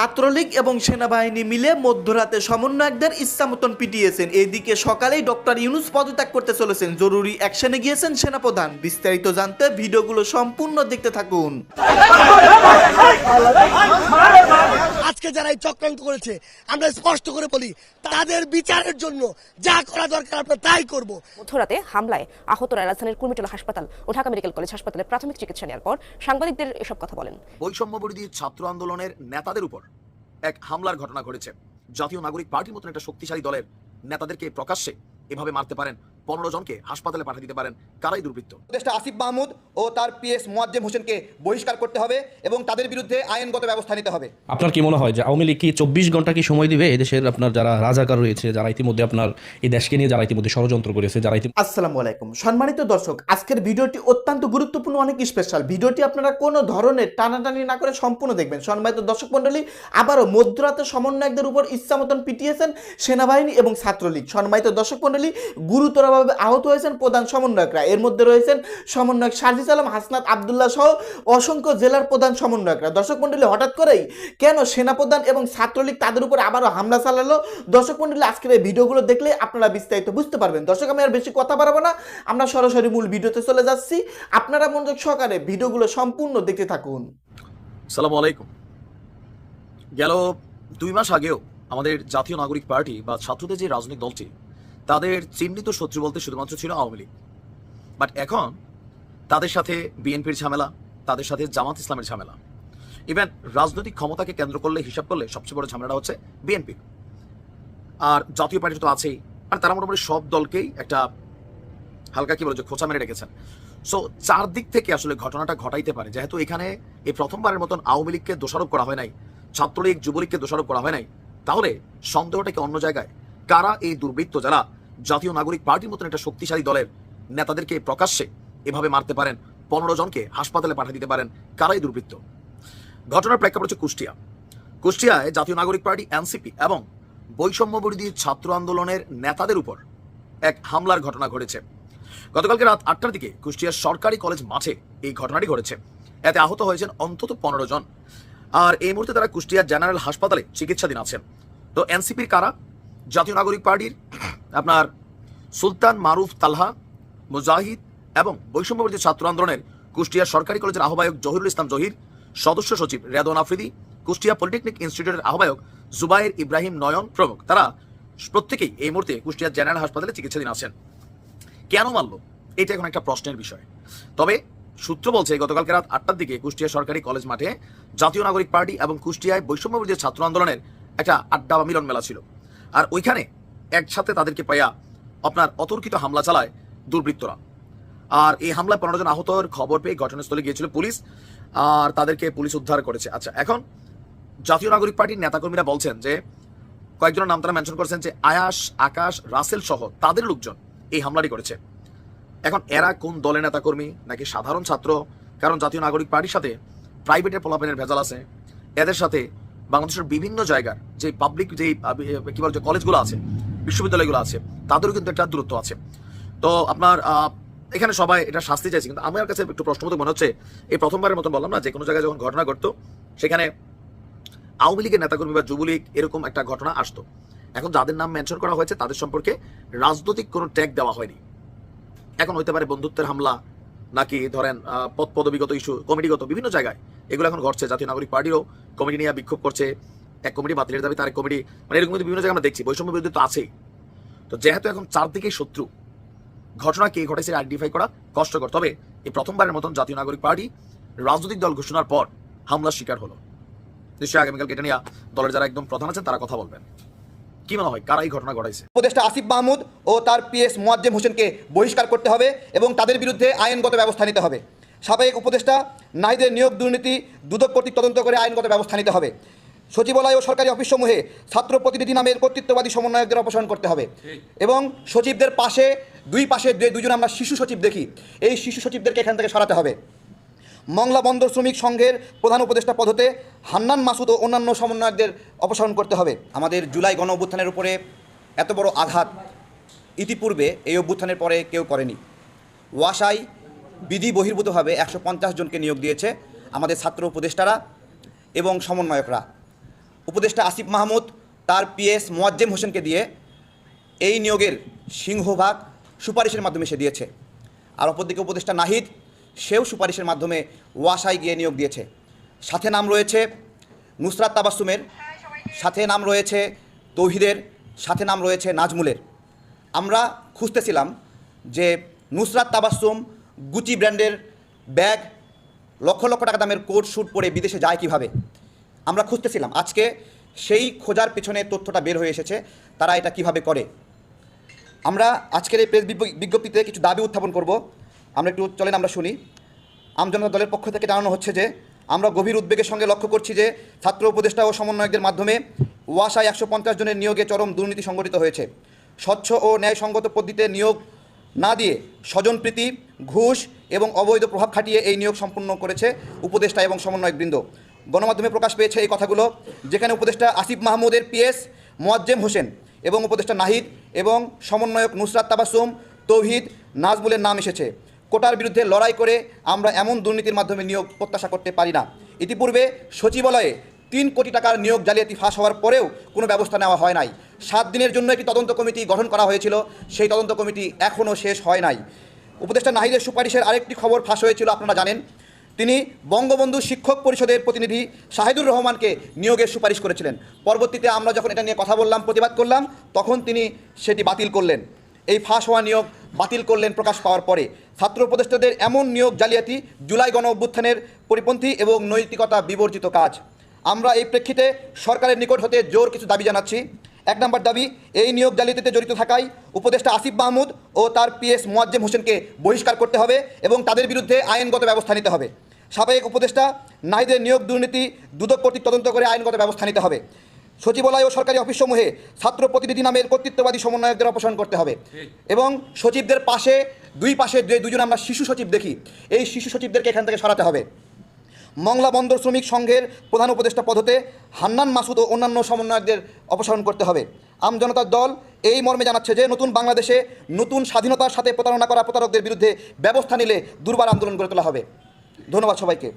ছাত্রলীগ এবং সেনাবাহিনী মিলে মধ্যরাতে সমন্বয়কদের ইচ্ছামতন পিটিয়েছেন। এদিকে সকালেই ডক্টর ইউনুস পদত্যাগ করতে চলেছেন। জরুরি অ্যাকশনে গিয়েছেন সেনাপ্রধান। বিস্তারিত জানতে ভিডিওগুলো সম্পূর্ণ দেখতে থাকুন। আজকে যারা এই চক্রান্ত করেছে, আমরা স্পষ্ট করে বলি তাদের বিচারের জন্য যা করা দরকার আমরা তাই করব। মধ্যরাতে হামলায় আহত রাজধানীর কুর্মিটোলা হাসপাতাল ও ঢাকা মেডিকেল কলেজ হাসপাতালে প্রাথমিক চিকিৎসা নেওয়ার পর সাংবাদিকদের এসব কথা বলেন। বৈষম্য বিরোধী ছাত্র আন্দোলনের নেতাদের উপর এক হামলার ঘটনা ঘটেছে। জাতীয় নাগরিক পার্টির মতন একটা শক্তিশালী দলের নেতাদেরকে প্রকাশ্যে এভাবে মারতে পারেন পনেরো জনকে হাসপাতালে পাঠিয়ে দিতে পারেন। কারাই দুর্বৃত্ত। উপদেষ্টা আসিফ মাহমুদ ও তার পিএস মোয়াজ্জেম হোসেনকে বহিষ্কার করতে হবে এবং তাদের বিরুদ্ধে আইনগত ব্যবস্থা নিতে হবে। আপনার কি মনে হয় যে আওয়ামী লীগ কি চব্বিশ ঘণ্টা কি সময় দিবে? এদেশের আপনার যারা রাজাকার রয়েছে যারা ইতিমধ্যে আপনার এই দেশকে নিয়ে যারা ইতিমধ্যে ষড়যন্ত্র করেছে যারা ইতি আসসালামু আলাইকুম। সম্মানিত দর্শক আজকের ভিডিওটি অত্যন্ত গুরুত্বপূর্ণ অনেক স্পেশাল ভিডিওটি আপনারা কোনো ধরনের টানাটানি না করে সম্পূর্ণ দেখবেন। সম্মানিত দর্শক মণ্ডলী আবারও মধ্যরাতে সমন্বয়কদের উপর ইচ্ছামতন পিটিয়েছেন সেনাবাহিনী এবং ছাত্রলীগ। সম্মানিত দর্শক মণ্ডলী গুরুতরভাবে আহত হয়েছেন প্রধান সমন্বয়করা। এর মধ্যে রয়েছেন সমন্বয়ক সার্জিস আলম, হাসনাত আবদুল্লাহ সহ অসংখ্য জেলার প্রধান সমন্বয়করা। দর্শক মণ্ডলী, হঠাৎ করেই কেন সেনাপ্রধান এবং ছাত্রলীগ তাদের উপর আবারও হামলা চালালো? দর্শক মণ্ডলী, আজকের এই ভিডিওগুলো দেখলে আপনারা বিস্তারিত বুঝতে পারবেন। দর্শক, আমি আর বেশি কথা বাড়াবো না। আমরা সরাসরি মূল ভিডিওতে চলে যাচ্ছি। আপনারা মনোযোগ সহকারে ভিডিওগুলো সম্পূর্ণ দেখতে থাকুন। সালাম আলাইকুম। গেল দুই মাস আগেও আমাদের জাতীয় নাগরিক পার্টি বা ছাত্রদের যে রাজনৈতিক দলটি তাদের চিহ্নিত শত্রু বলতে শুধুমাত্র ছিল আওয়ামী লীগ। বাট এখন তাদের সাথে বিএনপির ঝামেলা, তাদের সাথে জামাত ইসলামের ঝামেলা। ইভেন রাজনৈতিক ক্ষমতাকে কেন্দ্র করলে, হিসাব করলে সবচেয়ে বড় ঝামেলাটা হচ্ছে বিএনপি। আর জাতীয় পার্টি তো আছেই, আর তারা মোটামুটি সব দলকেই একটা হালকা কি বলে যে খোঁচা মেরে রেখেছেন। সো চারদিক থেকে আসলে ঘটনাটা ঘটাইতে পারে। যেহেতু এখানে এই প্রথমবারের মতন আওয়ামী লীগকে দোষারোপ করা হয় নাই, ছাত্রলীগ, যুবলীগকে দোষারোপ করা হয় নাই, তাহলে সন্দেহটাকে অন্য জায়গায়? কারা এই দুর্বৃত্ত যারা জাতীয় নাগরিক পার্টির মতন একটা শক্তিশালী দলের নেতাদেরকে প্রকাশ্যে এভাবে মারতে পারেন। পনেরো জনকে হাসপাতালে পাঠিয়ে দিতে পারেন কারাই দুর্বৃত্ত। ঘটনার প্রেক্ষাপট হচ্ছে কুষ্টিয়া। কুষ্টিয়ায় জাতীয় নাগরিক পার্টি, এনসিপি এবং বৈষম্য বিরোধী ছাত্র আন্দোলনের নেতাদের উপর এক হামলার ঘটনা ঘটেছে। গতকালকে রাত আটটার দিকে কুষ্টিয়ার সরকারি কলেজ মাঠে এই ঘটনাটি ঘটেছে। এতে আহত হয়েছেন অন্তত পনেরো জন। আর এই মুহূর্তে তারা কুষ্টিয়ার জেনারেল হাসপাতালে চিকিৎসাধীন আছেন। তো এনসিপির কারা জাতীয় নাগরিক পার্টির আপনার সুলতান মারুফ তালহা, মুজাহিদ এবং বৈষম্যবিরোধী ছাত্র আন্দোলনের কুষ্টিয়া সরকারি কলেজের আহ্বায়ক জহিরুল ইসলাম জহির, সদস্য সচিব রেদন আফ্রিদি, কুষ্টিয়া পলিটেকনিক ইনস্টিটিউটের আহ্বায়ক জুবাইর ইব্রাহিম নয়ন প্রমুখ। তারা প্রত্যেকেই এই মুহূর্তে কুষ্টিয়া জেনারেল হাসপাতালে চিকিৎসাধীন আছেন। কেন মারল? এটা এখন একটা প্রশ্নের বিষয়। তবে সূত্র বলছে, গতকালকে রাত আটটার দিকে কুষ্টিয়া সরকারি কলেজ মাঠে জাতীয় নাগরিক পার্টি এবং কুষ্টিয়ায় বৈষম্যবিরোধী ছাত্র আন্দোলনের একটা আড্ডা বা মিলন মেলা ছিল। আর ওইখানে একসাথে তাদেরকে পাইয়া আপনার অতর্কিত হামলা চালায় দুর্বৃত্তরা। আর এই হামলায় পনেরো জন আহতর খবর পেয়ে ঘটনাস্থলে গিয়েছিল পুলিশ, আর তাদেরকে পুলিশ উদ্ধার করেছে। আচ্ছা এখন জাতীয় নাগরিক পার্টির নেতাকর্মীরা বলছেন যে, কয়েকজনের নাম তারা মেনশন করেছেন যে, আয়াস, আকাশ, রাসেল সহ তাদের লোকজন এই হামলাটি করেছে। এখন এরা কোন দলের নেতাকর্মী নাকি সাধারণ ছাত্র? কারণ জাতীয় নাগরিক পার্টির সাথে প্রাইভেটের পোলাপেনের ভেজাল আছে। এদের সাথে বাংলাদেশের বিভিন্ন জায়গার যে পাবলিক যে কি বল যে কলেজগুলো আছে, বিশ্ববিদ্যালয়গুলো আছে, তাদেরও কিন্তু একটা দূরত্ব আছে। তো আপনার এখানে সবাই এটা শাস্তি চাইছে, কিন্তু আমার কাছে একটু প্রশ্নবোধক মনে হচ্ছে, এই প্রথমবারের মতন বললাম না, যে কোনো জায়গায় যখন ঘটনা ঘটতো, সেখানে আওয়ামী লীগের নেতাকর্মী বা যুবলীগ এরকম একটা ঘটনা আসতো। এখন যাদের নাম মেনশন করা হয়েছে, তাদের সম্পর্কে রাজনৈতিক কোনো ট্যাগ দেওয়া হয়নি। এখন হইতে পারে বন্ধুত্বের হামলা, নাকি ধরেন পদ পদবিগত ইস্যু কমিটিগত বিভিন্ন জায়গায় এগুলো এখন ঘটছে। জাতীয় নাগরিক পার্টিও কমিটি নিয়ে বিক্ষোভ করছে। এক কমিটি বাতিলের দাবি তার কমিটি মানে এরকম কিন্তু বিভিন্ন জায়গায় আমরা দেখছি, বৈষম্য বিরোধী তো আছেই। তো যেহেতু এখন চারদিকেই শত্রু, ঘটনা কে ঘটেছে আইডেন্টিফাই করা কষ্টকর। তবে এই প্রথমবারের মতন জাতীয় নাগরিক পার্টি রাজনৈতিক দল ঘোষণার পর হামলার শিকার হলো। নিশ্চয়ই আগামীকাল এটা নিয়ে দলের যারা একদম প্রধান আছেন, তারা কথা বলবেন। কি মনে হয়, কারা এই ঘটনা ঘটাইছে? উপদেষ্টা আসিফ মাহমুদ ও তার পিএস মোয়াজ্জেম হোসেনকে বহিষ্কার করতে হবে এবং তাদের বিরুদ্ধে আইনগত ব্যবস্থা নিতে হবে। সাবেক উপদেষ্টা নাহিদের নিয়োগ দুর্নীতি দুদক কর্তৃক তদন্ত করে আইনগত ব্যবস্থা নিতে হবে। সচিবালয় ও সরকারি অফিসসমূহে ছাত্র প্রতিনিধি নামের কর্তৃত্ববাদী সমন্বয়কদের অপসারণ করতে হবে। এবং সচিবদের পাশে, দুই পাশে যে দুইজন আমরা শিশু সচিব দেখি। এই শিশু সচিবদেরকে এখান থেকে সরাতে হবে। মংলা বন্দর শ্রমিক সংঘের প্রধান উপদেষ্টা পদতে হান্নান মাসুদ ও অন্যান্য সমন্বয়কদের অপসারণ করতে হবে। আমাদের জুলাই গণ অভ্যুত্থানের উপরে এত বড় আঘাত ইতিপূর্বে এই অভ্যুত্থানের পরে কেউ করেনি। ওয়াসাই বিধি বহির্ভূতভাবে একশো পঞ্চাশ জনকে নিয়োগ দিয়েছে আমাদের ছাত্র উপদেষ্টারা এবং সমন্বয়করা। উপদেষ্টা আসিফ মাহমুদ, তার পিএস মোয়াজ্জেম হোসেনকে দিয়ে এই নিয়োগের সিংহভাগ সুপারিশের মাধ্যমে সে দিয়েছে। আর অপরদিকে উপদেষ্টা নাহিদ, সেও সুপারিশের মাধ্যমে ওয়াসায় গিয়ে নিয়োগ দিয়েছে। সাথে নাম রয়েছে নুসরাত তাবাসুমের সাথে নাম রয়েছে তৌহিদের, সাথে নাম রয়েছে নাজমুলের। আমরা খুঁজতেছিলাম যে নুসরাত তাবাসুম গুচি ব্র্যান্ডের ব্যাগ লক্ষ লক্ষ টাকা দামের কোট শ্যুট পরে বিদেশে যায় কীভাবে? আমরা খুঁজতেছিলাম। আজকে সেই খোঁজার পেছনে তথ্যটা বের হয়ে এসেছে, তারা এটা কীভাবে করে? আমরা আজকের এই প্রেস বিজ্ঞপ্তিতে কিছু দাবি উত্থাপন করব। আমরা একটু চলেন, আমরা শুনি। আমজনতা দলের পক্ষ থেকে জানানো হচ্ছে যে, আমরা গভীর উদ্বেগের সঙ্গে লক্ষ্য করছি যে, ছাত্র উপদেষ্টা ও সমন্বয়কদের মাধ্যমে ওয়াসায় একশো পঞ্চাশ জনের নিয়োগে চরম দুর্নীতি সংগঠিত হয়েছে। স্বচ্ছ ও ন্যায়সঙ্গত পদ্ধতিতে নিয়োগ না দিয়ে স্বজনপ্রীতি ঘুষ এবং অবৈধ প্রভাব খাটিয়ে এই নিয়োগ সম্পূর্ণ করেছে উপদেষ্টা এবং সমন্বয়কবৃন্দ। গণমাধ্যমে প্রকাশ পেয়েছে এই কথাগুলো, যেখানে উপদেষ্টা আসিফ মাহমুদের পিএস মোয়াজ্জেম হোসেন এবং উপদেষ্টা নাহিদ এবং সমন্বয়ক নুসরাত তাবাসুম তৌহিদ নাজমুলের নাম এসেছে। কোটার বিরুদ্ধে লড়াই করে আমরা এমন দুর্নীতির মাধ্যমে নিয়োগ প্রত্যাশা করতে পারি না। ইতিপূর্বে সচিবালয়ে তিন কোটি টাকার নিয়োগ জালিয়াতি ফাঁস হওয়ার পরেও কোনো ব্যবস্থা নেওয়া হয় নাই। সাত দিনের জন্য একটি তদন্ত কমিটি গঠন করা হয়েছিল। সেই তদন্ত কমিটি এখনও শেষ হয় নাই। উপদেষ্টা নাহিদের সুপারিশের আরেকটি খবর ফাঁস হয়েছিল, আপনারা জানেন। তিনি বঙ্গবন্ধু শিক্ষক পরিষদের প্রতিনিধি শাহিদুর রহমানকে নিয়োগের সুপারিশ করেছিলেন। পরবর্তীতে আমরা যখন এটা নিয়ে কথা বললাম, প্রতিবাদ করলাম, তখন তিনি সেটি বাতিল করলেন। এই ফাঁস হওয়া নিয়োগ বাতিল করলেন প্রকাশ পাওয়ার পরে। ছাত্র উপদেষ্টাদের এমন নিয়োগ জালিয়াতি, জুলাই গণ অভ্যুত্থানের পরিপন্থী এবং নৈতিকতা বিবর্জিত কাজ। আমরা এই প্রেক্ষিতে সরকারের নিকট হতে জোর কিছু দাবি জানাচ্ছি। এক নম্বর দাবি, এই নিয়োগ জালিয়াতিতে জড়িত থাকায় উপদেষ্টা আসিফ মাহমুদ ও তার পিএস মোয়াজ্জেম হোসেনকে বহিষ্কার করতে হবে এবং তাদের বিরুদ্ধে আইনগত ব্যবস্থা নিতে হবে। সাবেক উপদেষ্টা নাহিদের নিয়োগ দুর্নীতি দুদক কর্তৃক তদন্ত করে আইনগত ব্যবস্থা নিতে হবে। সচিবালয় ও সরকারি অফিসসমূহে ছাত্র প্রতিনিধি নামের কর্তৃত্ববাদী সমন্বয়কদের অপসারণ করতে হবে এবং সচিবদের পাশে, দুই পাশে যে দুজন আমরা শিশু সচিব দেখি, এই শিশু সচিবদেরকে এখান থেকে সরাতে হবে। মংলা বন্দর শ্রমিক সংঘের প্রধান উপদেষ্টা পদতে হান্নান মাসুদ ও অন্যান্য সমন্বয়কদের অপসারণ করতে হবে। আমজনতার দল এই মর্মে জানাচ্ছে যে, নতুন বাংলাদেশে নতুন স্বাধীনতার সাথে প্রতারণা করা প্রতারকদের বিরুদ্ধে ব্যবস্থা নিলে দুর্বার আন্দোলন গড়ে তোলা হবে। ধন্যবাদ সবাইকে।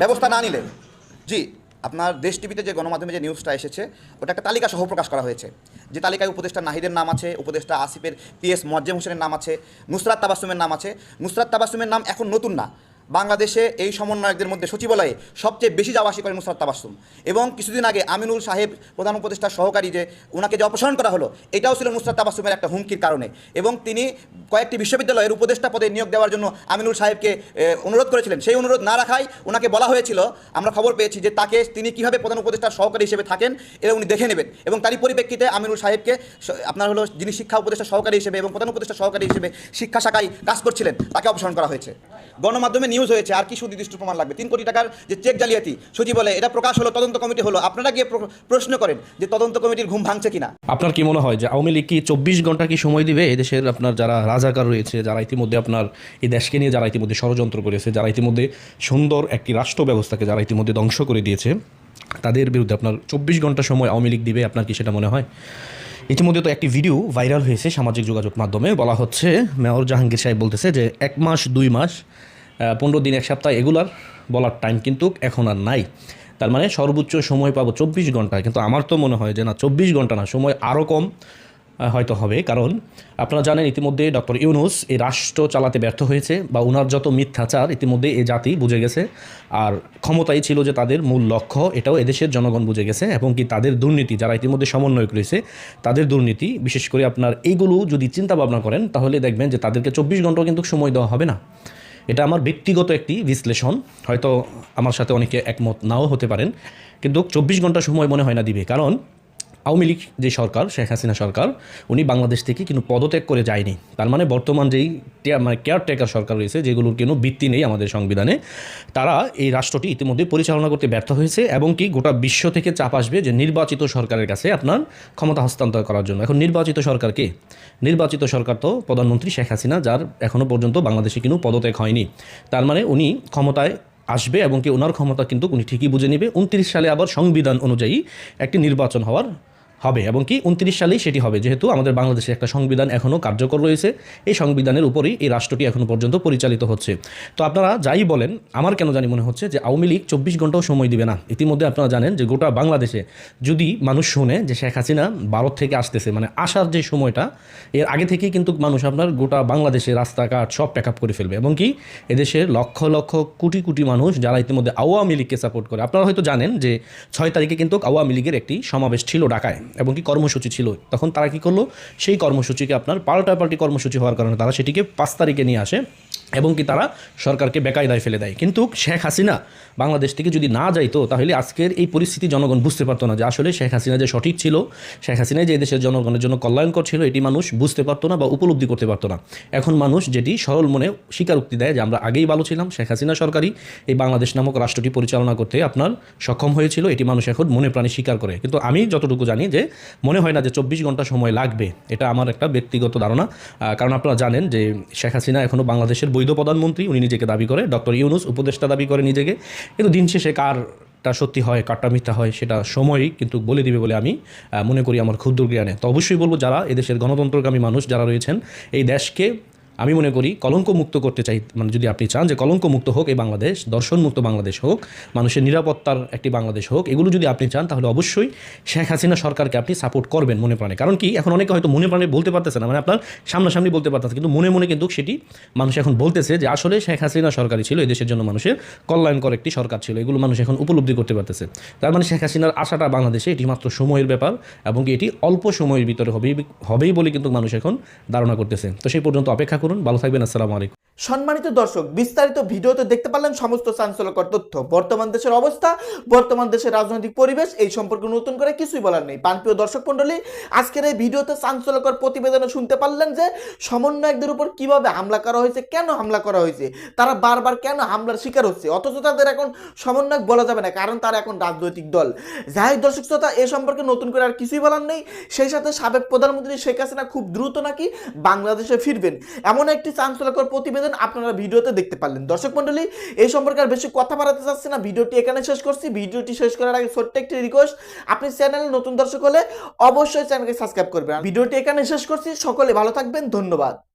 ব্যবস্থা না নিলে জি, আপনার দেশ টিভিতে যে গণমাধ্যমে যে নিউজটা এসেছে, ওটা একটা তালিকা সহ প্রকাশ করা হয়েছে। যে তালিকায় উপদেষ্টা নাহিদের নাম আছে, উপদেষ্টা আসিফের পিএস মোয়াজ্জেম হোসেনের নাম আছে, নুসরাত তাবাসুমের নাম আছে। নুসরাত তাবাসুমের নাম এখন নতুন না। বাংলাদেশে এই সমন্বয়কদের মধ্যে সচিবালয়ে সবচেয়ে বেশি যাওয়া আসি করে নুসরাত তাবাসুম এবং কিছুদিন আগে আমিনুল সাহেব প্রধান উপদেষ্টার সহকারী যে ওনাকে যে অপসারণ করা হলো, এটাও ছিল নুসরাত তাবাসুমের একটা হুমকির কারণে। এবং তিনি কয়েকটি বিশ্ববিদ্যালয়ের উপদেষ্টা পদে নিয়োগ দেওয়ার জন্য আমিনুল সাহেবকে অনুরোধ করেছিলেন। সেই অনুরোধ না রাখায় ওনাকে বলা হয়েছিল, আমরা খবর পেয়েছি যে তাকে তিনি কীভাবে প্রধান উপদেষ্টার সহকারী হিসেবে থাকেন এটা উনি দেখে নেবেন। এবং তারই পরিপ্রেক্ষিতে আমিনুল সাহেবকে আপনার হলো যিনি শিক্ষা উপদেষ্টা সহকারী হিসেবে এবং প্রধান উপদেষ্টা সহকারী হিসেবে শিক্ষা শাখায় কাজ করছিলেন, তাকে অপসারণ করা হয়েছে। গণমাধ্যমে নিউজ হয়েছে, আর কি সুনির্দিষ্ট প্রমাণ লাগবে? তিন কোটি টাকার যে চেক জালিয়াতি সচিবালয়ে এটা প্রকাশ হলো, তদন্ত কমিটি হলো। আপনারা গিয়ে প্রশ্ন করেন যে তদন্ত কমিটির ঘুম ভাঙছে কিনা। আপনার কি মনে হয় যে আওয়ামী লীগ কি চব্বিশ ঘণ্টা কি সময় দিবে? এদেশের আপনার যারা রাজাকার রয়েছে, যারা ইতিমধ্যে আপনার এই দেশকে নিয়ে যারা ইতিমধ্যে ষড়যন্ত্র করেছে, যারা ইতিমধ্যে সুন্দর একটি রাষ্ট্র ব্যবস্থাকে যারা ইতিমধ্যে ধ্বংস করে দিয়েছে, তাদের বিরুদ্ধে আপনার চব্বিশ ঘণ্টা সময় আওয়ামী লীগ দিবে, আপনার কি সেটা মনে হয়? ইতিমধ্যে তো একটি ভিডিও ভাইরাল হয়েছে সামাজিক যোগাযোগ মাধ্যমে। বলা হচ্ছে, মেয়র জাহাঙ্গীর সাহেব বলতেছে যে এক মাস, দুই মাস পনেরো দিন, এক সপ্তাহ এগুলার বলার টাইম কিন্তু এখন আর নাই। তার মানে সর্বোচ্চ সময় পাবো চব্বিশ ঘণ্টা কিন্তু আমার তো মনে হয় যে না, চব্বিশ ঘণ্টা না, সময় আরও কম হয়তো হবে। কারণ আপনারা জানেন ইতিমধ্যে ডক্টর ইউনুস এই রাষ্ট্র চালাতে ব্যর্থ হয়েছে বা ওনার যত মিথ্যাচার ইতিমধ্যে এ জাতি বুঝে গেছে। আর ক্ষমতাই ছিল যে তাদের মূল লক্ষ্য, এটাও এদেশের জনগণ বুঝে গেছে এবং কি তাদের দুর্নীতি, যারা ইতিমধ্যে সমন্বয়ক রয়েছে, তাদের দুর্নীতি, বিশেষ করে আপনার এইগুলো যদি চিন্তা ভাবনা করেন, তাহলে দেখবেন যে তাদেরকে চব্বিশ ঘন্টাও কিন্তু সময় দেওয়া হবে না। এটা আমার ব্যক্তিগত একটি বিশ্লেষণ। হয়তো আমার সাথে অনেকে একমত নাও হতে পারেন। কিন্তু চব্বিশ ঘণ্টা সময় মনে হয় না দিবে। কারণ আওয়ামী লীগ যে সরকার, শেখ হাসিনা সরকার, উনি বাংলাদেশ থেকে কিন্তু পদত্যাগ করে যায়নি। তার মানে বর্তমান যেই মানে কেয়ারটেকার সরকার রয়েছে, যেগুলোর কোনো ভিত্তি নেই আমাদের সংবিধানে, তারা এই রাষ্ট্রটি ইতিমধ্যে পরিচালনা করতে ব্যর্থ হয়েছে এবং কি গোটা বিশ্ব থেকে চাপ আসবে যে নির্বাচিত সরকারের কাছে আপনার ক্ষমতা হস্তান্তর করার জন্য। এখন নির্বাচিত সরকারকে নির্বাচিত সরকার তো প্রধানমন্ত্রী শেখ হাসিনা, যার এখনও পর্যন্ত বাংলাদেশে কিন্তু পদত্যাগ হয়নি। তার মানে উনি ক্ষমতায় আসবে এবং কি ওনার ক্ষমতা কিন্তু উনি ঠিকই বুঝে নেবে। উনত্রিশ সালে আবার সংবিধান অনুযায়ী একটি নির্বাচন হওয়ার হবে এবং কি উনত্রিশ সালেই সেটি হবে, যেহেতু আমাদের বাংলাদেশে একটা সংবিধান এখনও কার্যকর রয়েছে। এই সংবিধানের উপরেই এই রাষ্ট্রটি এখনও পর্যন্ত পরিচালিত হচ্ছে। তো আপনারা যাই বলেন, আমার কেন জানি মনে হচ্ছে যে আওয়ামী লীগ চব্বিশ ঘন্টাও সময় দিবে না। ইতিমধ্যে আপনারা জানেন যে গোটা বাংলাদেশে যদি মানুষ শুনে যে শেখ হাসিনা ভারত থেকে আসতেছে মানে আসার যে সময়টা, এর আগে থেকেই কিন্তু মানুষ আপনার গোটা বাংলাদেশে রাস্তাঘাট সব প্যাক আপ করে ফেলবে। এবং কি এদেশের লক্ষ লক্ষ কোটি কোটি মানুষ যারা ইতিমধ্যে আওয়ামী লীগকে সাপোর্ট করে, আপনারা হয়তো জানেন যে ছয় তারিখে কিন্তু আওয়ামী লীগের একটি সমাবেশ ছিল ঢাকায়। এবং কি কর্মসূচি ছিল। তখন তারা কি করল? সেই কর্মসূচিকে আপনার পাল্টাপাল্টি কর্মসূচি হওয়ার কারণে তারা সেটিকে পাঁচ তারিখে নিয়ে আসে এবং কি তারা সরকারকে বেকায়দায় ফেলে দেয়। কিন্তু শেখ হাসিনা বাংলাদেশ থেকে যদি না যাইতো, তাহলে আজকের এই পরিস্থিতি জনগণ বুঝতে পারতো না যে আসলে শেখ হাসিনা যে সঠিক ছিল, শেখ হাসিনা যে দেশের জনগণের জন্য কল্যাণকর ছিল, এটি মানুষ বুঝতে পারতো না বা উপলব্ধি করতে পারতো না। এখন মানুষ যেটি সরল মনে স্বীকারোক্তি দেয় যে আমরা আগেই ভালো ছিলাম, শেখ হাসিনা সরকারই এই বাংলাদেশ নামক রাষ্ট্রটি পরিচালনা করতে আপনার সক্ষম হয়েছিল, এটি মানুষ এখন মনে প্রাণে স্বীকার করে। কিন্তু আমি যতটুকু জানি মনে হয় না যে চব্বিশ ঘণ্টা সময় লাগবে, এটা আমার একটা ব্যক্তিগত ধারণা। কারণ আপনারা জানেন যে শেখ হাসিনা এখনও বাংলাদেশের বৈধ প্রধানমন্ত্রী, উনি নিজেকে দাবি করে। ডক্টর ইউনুস উপদেষ্টা দাবি করে নিজেকে। কিন্তু দিন শেষে কার কারটা সত্যি হয়, কারটা মিথ্যা হয়, সেটা সময়ই কিন্তু বলে দিবে বলে আমি মনে করি আমার ক্ষুদ্র জ্ঞানে। তো অবশ্যই বলব, যারা এদেশের গণতন্ত্রকামী মানুষ, যারা রয়েছেন, এই দেশকে আমি মনে করি কলঙ্ক মুক্ত করতে চাই মানে যদি আপনি চান যে কলঙ্ক মুক্ত হোক এই বাংলাদেশ দর্শন মুক্ত বাংলাদেশ হোক, মানুষের নিরাপত্তার একটি বাংলাদেশ হোক, এগুলো যদি আপনি চান তাহলে অবশ্যই শেখ হাসিনা সরকারকে আপনি সাপোর্ট করবেন মনে প্রাণে। কারণ কি, এখন অনেকে হয়তো মনে প্রাণে বলতে পারতেছে না মানে আপনার সামনাসামনি বলতে পারতেছে, কিন্তু মনে মনে কিন্তু সেটি মানুষ এখন বলতেছে যে আসলে শেখ হাসিনা সরকারই ছিল, এই দেশের জন্য মানুষের কল্যাণকর একটি সরকার ছিল, এগুলো মানুষ এখন উপলব্ধি করতে পারতেছে। তার মানে শেখ হাসিনার আশাটা বাংলাদেশে এটি মাত্র সময়ের ব্যাপার এবং এটি অল্প সময়ের ভিতরে হবেই হবেই বলে কিন্তু মানুষ এখন ধারণা করতেছে। তো সেই পর্যন্ত অপেক্ষা করুন। ভালো থাকবেন, আসসালামু আলাইকুম। সম্মানিত দর্শক, বিস্তারিত ভিডিওতে দেখতে পারলেন সমস্ত চাঞ্চল্যকর তথ্য। বর্তমান দেশের অবস্থা, বর্তমান দেশের রাজনৈতিক পরিবেশ, এই সম্পর্কে নতুন করে কিছুই বলার নেই। পানপ্রিয় দর্শক মন্ডলী আজকের এই ভিডিওতে চাঞ্চল্যকর প্রতিবেদনে শুনতে পারলেন যে, সমন্বয়কদের উপর কীভাবে হামলা করা হয়েছে, কেন হামলা করা হয়েছে, তারা বারবার কেন হামলার শিকার হচ্ছে, অথচ তাদের এখন সমন্বয়ক বলা যাবে না, কারণ তারা এখন রাজনৈতিক দল। যাই দর্শক শ্রোতা, এ সম্পর্কে নতুন করে আর কিছুই বলার নেই। সেই সাথে সাবেক প্রধানমন্ত্রী শেখ হাসিনা খুব দ্রুত নাকি বাংলাদেশে ফিরবেন। এমন একটি চাঞ্চল্যকর প্রতিবেদন আপনারা ভিডিওতে দেখতে পারলেন। দর্শক মন্ডলী এই সম্পর্কে আর বেশি কথা বাড়াতে চাচ্ছি না। ভিডিওটি এখানে শেষ করছি। ভিডিওটি শেষ করার আগে ছোট্ট একটি রিকোয়েস্ট আপনি চ্যানেলে নতুন দর্শক হলে অবশ্যই চ্যানেলকে সাবস্ক্রাইব করবেন। ভিডিওটি এখানে শেষ করছি। সকলে ভালো থাকবেন। ধন্যবাদ।